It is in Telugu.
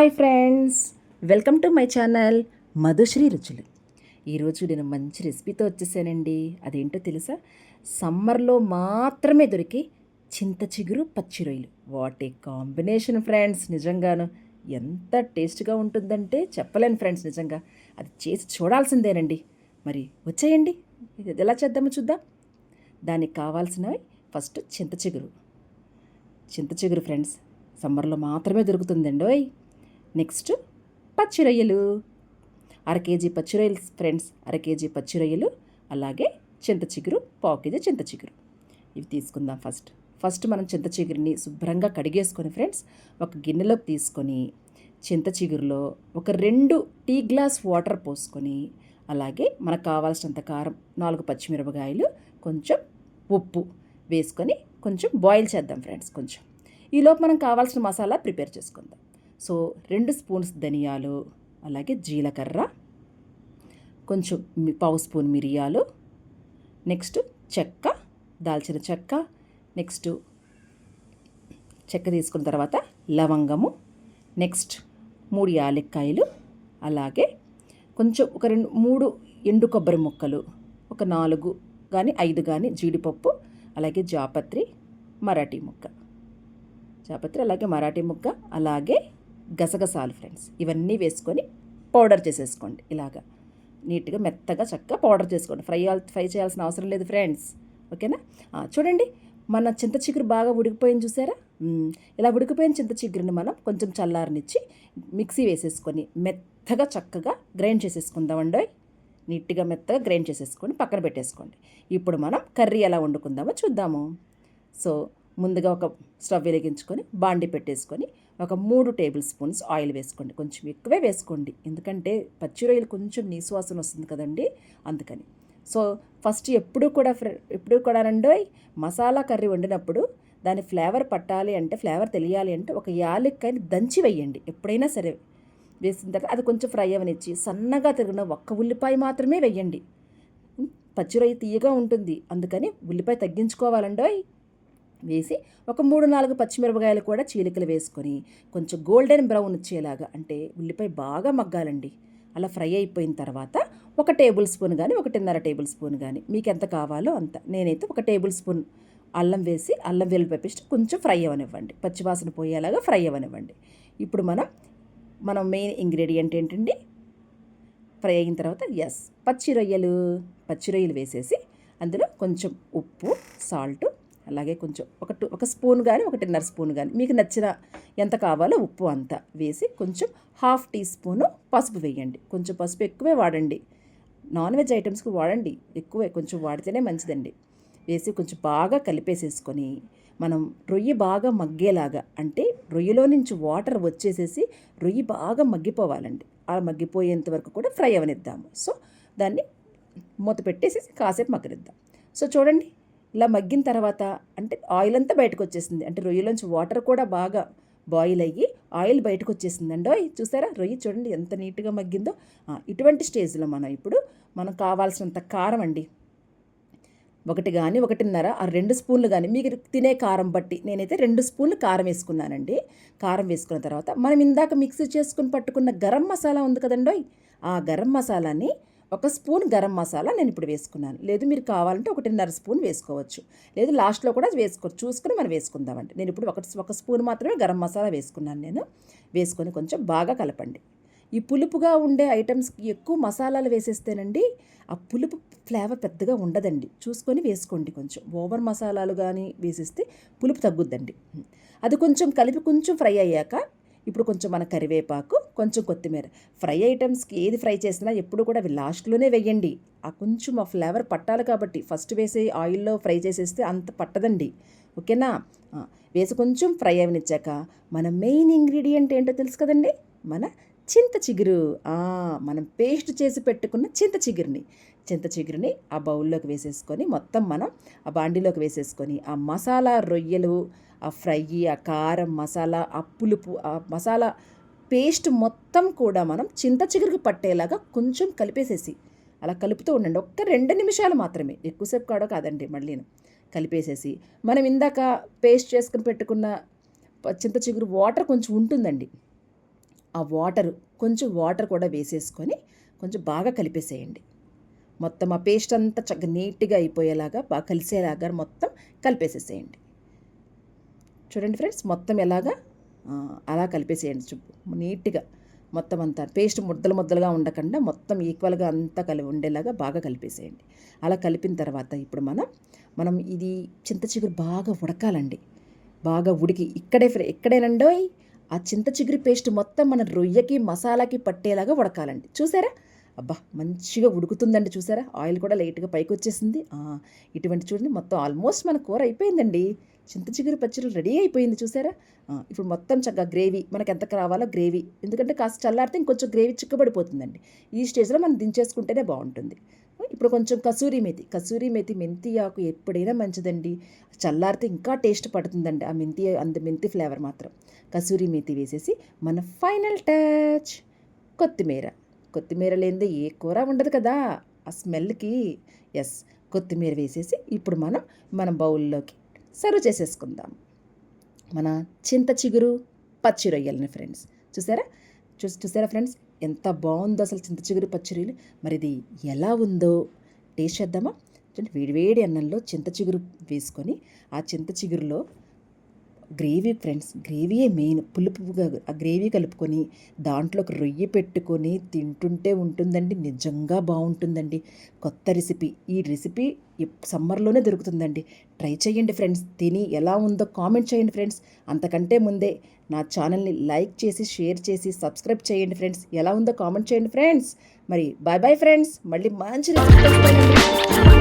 Hi friends welcome to my channel Madhushree Ruchulu. ఈరోజు నేను మంచి రెసిపీతో వచ్చేసానండి. అదేంటో తెలుసా? సమ్మర్లో మాత్రమే దొరికే చింత చిగురు పచ్చి రొయ్యలు. వాట్ ఏ కాంబినేషన్ ఫ్రెండ్స్ నిజంగాను. ఎంత టేస్ట్గా ఉంటుందంటే చెప్పలేను ఫ్రెండ్స్ నిజంగా. అది చేసి చూడాల్సిందేనండి. మరి వచ్చేయండి. ఇది ఎలా చేద్దామో చూద్దాం. దానికి కావాల్సినవి ఫస్ట్ చింత చిగురు. చింత చిగురు ఫ్రెండ్స్ సమ్మర్లో మాత్రమే దొరుకుతుందండి ఓయ్. నెక్స్ట్ పచ్చి రొయ్యలు అర కేజీ పచ్చి రొయ్యలు ఫ్రెండ్స్ అర కేజీ పచ్చి రొయ్యలు అలాగే చింత చిగురు పావు కేజీ చింత చిగురు. ఇవి తీసుకుందాం ఫస్ట్ ఫస్ట్ మనం చింత చిగురిని శుభ్రంగా కడిగేసుకొని ఫ్రెండ్స్ ఒక గిన్నెలోకి తీసుకొని చింత చిగురులో ఒక రెండు టీ గ్లాస్ వాటర్ పోసుకొని అలాగే మనకు కావాల్సినంత కారం నాలుగు పచ్చిమిరపకాయలు కొంచెం ఉప్పు వేసుకొని కొంచెం బాయిల్ చేద్దాం ఫ్రెండ్స్ కొంచెం. ఈలోపు మనం కావాల్సిన మసాలా ప్రిపేర్ చేసుకుందాం. సో రెండు స్పూన్స్ ధనియాలు అలాగే జీలకర్ర కొంచెం పావు స్పూన్ మిరియాలు నెక్స్ట్ చెక్క దాల్చిన చెక్క నెక్స్ట్ చెక్క తీసుకున్న తర్వాత లవంగము నెక్స్ట్ మూడు యాలక్కాయలు అలాగే కొంచెం ఒక రెండు మూడు ఎండు కొబ్బరి ముక్కలు ఒక నాలుగు కానీ ఐదు కానీ జీడిపప్పు అలాగే జాపత్రి మరాఠీ ముక్క. జాపత్రి అలాగే మరాఠీ ముక్క అలాగే గసగసాలు ఫ్రెండ్స్. ఇవన్నీ వేసుకొని పౌడర్ చేసేసుకోండి. ఇలాగా నీట్గా మెత్తగా చక్కగా పౌడర్ చేసుకోండి. ఫ్రై ఫ్రై చేయాల్సిన అవసరం లేదు ఫ్రెండ్స్. ఓకేనా? చూడండి. మన చింత చిగురు బాగా ఉడికిపోయింది చూసారా? ఇలా ఉడికిపోయిన చింత చిగురుని మనం కొంచెం చల్లారనిచ్చి మిక్సీ వేసేసుకొని మెత్తగా చక్కగా గ్రైండ్ చేసేసుకుందామండి నీట్గా మెత్తగా గ్రైండ్ చేసేసుకొని పక్కన పెట్టేసుకోండి. ఇప్పుడు మనం కర్రీ ఎలా వండుకుందామో చూద్దాము. సో ముందుగా ఒక స్టవ్ వెలిగించుకొని బాండి పెట్టేసుకొని ఒక మూడు టేబుల్ స్పూన్స్ ఆయిల్ వేసుకోండి. కొంచెం ఎక్కువే వేసుకోండి. ఎందుకంటే పచ్చి రొయ్యలు కొంచెం నీసువాసన వస్తుంది కదండి. అందుకని. సో ఫస్ట్ ఎప్పుడు కూడా ఫ్ర ఎప్పుడు కూడా రండి మసాలా కర్రీ వండినప్పుడు దాని ఫ్లేవర్ పట్టాలి అంటే ఫ్లేవర్ తెలియాలి అంటే ఒక యాలక్కాయని దంచి వేయండి. ఎప్పుడైనా సరే వేసిన తర్వాత అది కొంచెం ఫ్రై అవనిచ్చి సన్నగా తిరిగిన ఒక్క ఉల్లిపాయ మాత్రమే వేయండి. పచ్చి రొయ్య తీయగా ఉంటుంది. అందుకని ఉల్లిపాయ తగ్గించుకోవాలండోయ్. వేసి ఒక మూడు నాలుగు పచ్చిమిరపకాయలు కూడా చీలికలు వేసుకొని కొంచెం గోల్డెన్ బ్రౌన్ వచ్చేలాగా అంటే ఉల్లిపాయ బాగా మగ్గాలండి. అలా ఫ్రై అయిపోయిన తర్వాత ఒక టేబుల్ స్పూన్ కానీ ఒకటిన్నర టేబుల్ స్పూన్ కానీ మీకు ఎంత కావాలో అంత నేనైతే ఒక టేబుల్ స్పూన్ అల్లం వేసి అల్లం వెల్లుల్లి పేస్ట్ కొంచెం ఫ్రై అవ్వనివ్వండి పచ్చివాసన పోయేలాగా ఫ్రై అవ్వనివ్వండి ఇప్పుడు మనం మనం మెయిన్ ఇంగ్రీడియంట్ ఏంటండి? ఫ్రై అయిన తర్వాత ఎస్ పచ్చి రొయ్యలు పచ్చి రొయ్యలు వేసేసి అందులో కొంచెం ఉప్పు సాల్ట్ అలాగే కొంచెం ఒక టూ ఒక స్పూన్ కానీ ఒకటిన్నర స్పూన్ కానీ మీకు నచ్చిన ఎంత కావాలో ఉప్పు అంతా వేసి కొంచెం హాఫ్ టీ స్పూను పసుపు వేయండి. కొంచెం పసుపు ఎక్కువే వాడండి. నాన్ వెజ్ ఐటమ్స్కి వాడండి. ఎక్కువే కొంచెం వాడితేనే మంచిదండి. వేసి కొంచెం బాగా కలిపేసేసుకొని మనం రొయ్యి బాగా మగ్గేలాగా అంటే రొయ్యలో నుంచి వాటర్ వచ్చేసేసి రొయ్యి బాగా మగ్గిపోవాలండి. ఆ మగ్గిపోయేంత వరకు కూడా ఫ్రై అవనిద్దాము. సో దాన్ని మూత పెట్టేసేసి కాసేపు మగ్గనిద్దాం. సో చూడండి ఇలా మగ్గిన తర్వాత అంటే ఆయిల్ అంతా బయటకు వచ్చేసింది అంటే రొయ్యలోంచి వాటర్ కూడా బాగా బాయిల్ అయ్యి ఆయిల్ బయటకు వచ్చేసిందండి ఓయ్ చూసారా? రొయ్యి చూడండి ఎంత నీట్గా మగ్గిందో. ఇటువంటి స్టేజ్లో మనం ఇప్పుడు మనం కావాల్సినంత కారం అండి. ఒకటి కానీ ఒకటిన్నర ఆ రెండు స్పూన్లు కానీ మీకు తినే కారం బట్టి నేనైతే రెండు స్పూన్లు కారం వేసుకున్నానండి. కారం వేసుకున్న తర్వాత మనం ఇందాక మిక్సీ చేసుకుని పట్టుకున్న గరం మసాలా ఉంది కదండోయ్. ఆ గరం మసాలాని ఒక స్పూన్ గరం మసాలా నేను ఇప్పుడు వేసుకున్నాను. లేదు మీరు కావాలంటే ఒకటిన్నర స్పూన్ వేసుకోవచ్చు. లేదు లాస్ట్లో కూడా వేసుకోవచ్చు చూసుకుని మనం వేసుకుందామండి. నేను ఇప్పుడు ఒక ఒక స్పూన్ మాత్రమే గరం మసాలా వేసుకున్నాను నేను. వేసుకొని కొంచెం బాగా కలపండి. ఈ పులుపుగా ఉండే ఐటమ్స్కి ఎక్కువ మసాలాలు వేసేస్తేనండి ఆ పులుపు ఫ్లేవర్ పెద్దగా ఉండదండి. చూసుకొని వేసుకోండి కొంచెం. ఓవర్ మసాలాలు కానీ వేసేస్తే పులుపు తగ్గుద్దండి. అది కొంచెం కలిపి కొంచెం ఫ్రై అయ్యాక ఇప్పుడు కొంచెం మన కరివేపాకు కొంచెం కొత్తిమీర. ఫ్రై ఐటమ్స్కి ఏది ఫ్రై చేసినా ఎప్పుడు కూడా అవి లాస్ట్లోనే వేయండి. ఆ కొంచెం ఆ ఫ్లేవర్ పట్టాలి కాబట్టి ఫస్ట్ వేసే ఆయిల్లో ఫ్రై చేసేస్తే అంత పట్టదండి. ఓకేనా? వేసి కొంచెం ఫ్రై అవనిచ్చాక మన మెయిన్ ఇంగ్రీడియంట్ ఏంటో తెలుసు కదండి? మన చింత చిగురు. మనం పేస్ట్ చేసి పెట్టుకున్న చింత చిగురుని. చింత చిగురుని ఆ బౌల్లోకి వేసేసుకొని మొత్తం మనం ఆ బాండీలోకి వేసేసుకొని ఆ మసాలా రొయ్యలు ఆ ఫ్రై ఆ కారం మసాలా ఆ పులుపు ఆ మసాలా పేస్ట్ మొత్తం కూడా మనం చింత చిగురుకి పట్టేలాగా కొంచెం కలిపేసేసి అలా కలుపుతూ ఉండండి. ఒక్క రెండు నిమిషాలు మాత్రమే. ఎక్కువసేపు కాడో కాదండి మళ్ళీ. కలిపేసేసి మనం ఇందాక పేస్ట్ చేసుకుని పెట్టుకున్న చింత చిగురు వాటర్ కొంచెం ఉంటుందండి. ఆ వాటర్ కొంచెం వాటర్ కూడా వేసేసుకొని కొంచెం బాగా కలిపేసేయండి. మొత్తం ఆ పేస్ట్ అంతా చక్కగా నీట్గా అయిపోయేలాగా బాగా కలిసేలాగా మొత్తం కలిపేసేసేయండి. చూడండి ఫ్రెండ్స్ మొత్తం ఎలాగా? అలా కలిపేసేయండి చుప్పు నీట్గా మొత్తం అంతా. పేస్ట్ ముద్దలు ముద్దలుగా ఉండకుండా మొత్తం ఈక్వల్గా అంతా కలిపి ఉండేలాగా బాగా కలిపేసేయండి. అలా కలిపిన తర్వాత ఇప్పుడు మనం మనం ఇది చింత చిగురు బాగా ఉడకాలండి. బాగా ఉడికి ఇక్కడే ఫ్రె ఇక్కడేనండోయ్ ఆ చింత చిగురు పేస్ట్ మొత్తం మన రొయ్యకి మసాలాకి పట్టేలాగా ఉడకాలండి. చూసారా? అబ్బా మంచిగా ఉడుకుతుందండి చూసారా? ఆయిల్ కూడా లైట్గా పైకి వచ్చేసింది ఇటువంటి చూడండి మొత్తం ఆల్మోస్ట్ మన కూర అయిపోయిందండి. చింత చిగురు పచ్చడి రెడీ అయిపోయింది చూసారా? ఇప్పుడు మొత్తం చక్కగా గ్రేవీ మనకి ఎంత కావాలో గ్రేవీ. ఎందుకంటే కాస్త చల్లారితే ఇంకొంచెం గ్రేవీ చిక్కబడిపోతుందండి. ఈ స్టేజ్లో మనం దించేసుకుంటేనే బాగుంటుంది. ఇప్పుడు కొంచెం కసూరి మేతి. కసూరి మేతి మెంతి ఆకు ఎప్పుడైనా మంచిదండి. చల్లారితే ఇంకా టేస్ట్ పడుతుందండి ఆ మెంతి అంత మెంతి ఫ్లేవర్ మాత్రం. కసూరి మెతి వేసేసి మన ఫైనల్ టచ్ కొత్తిమీర. కొత్తిమీర లేనిదే ఏ కూర ఉండదు కదా? ఆ స్మెల్కి. ఎస్ కొత్తిమీర వేసేసి ఇప్పుడు మనం మన బౌల్లోకి సర్వ్ చేసేసుకుందాం. మన చింత చిగురు పచ్చి రొయ్యలని ఫ్రెండ్స్. చూసారా? చూ చూసారా ఫ్రెండ్స్? ఎంత బాగుందో అసలు చింత చిగురు పచ్చిరొయ్యలు మరి ఇది ఎలా ఉందో టేస్ట్ చేద్దామా? చూడండి వేడివేడి అన్నంలో చింత చిగురు వేసుకొని ఆ చింత చిగురులో గ్రేవీ ఫ్రెండ్స్ గ్రేవీయే మెయిన్. పులుపుగా ఆ గ్రేవీ కలుపుకొని దాంట్లో ఒక రొయ్యి పెట్టుకొని తింటుంటే ఉంటుందండి. నిజంగా బాగుంటుందండి. కొత్త రెసిపీ. ఈ రెసిపీ సమ్మర్లోనే దొరుకుతుందండి. ట్రై చేయండి ఫ్రెండ్స్. తిని ఎలా ఉందో కామెంట్ చేయండి ఫ్రెండ్స్. అంతకంటే ముందే నా ఛానల్ని లైక్ చేసి షేర్ చేసి సబ్స్క్రైబ్ చేయండి ఫ్రెండ్స్. ఎలా ఉందో కామెంట్ చేయండి ఫ్రెండ్స్. మరి బాయ్ బాయ్ ఫ్రెండ్స్. మళ్ళీ మంచి రెసిపీ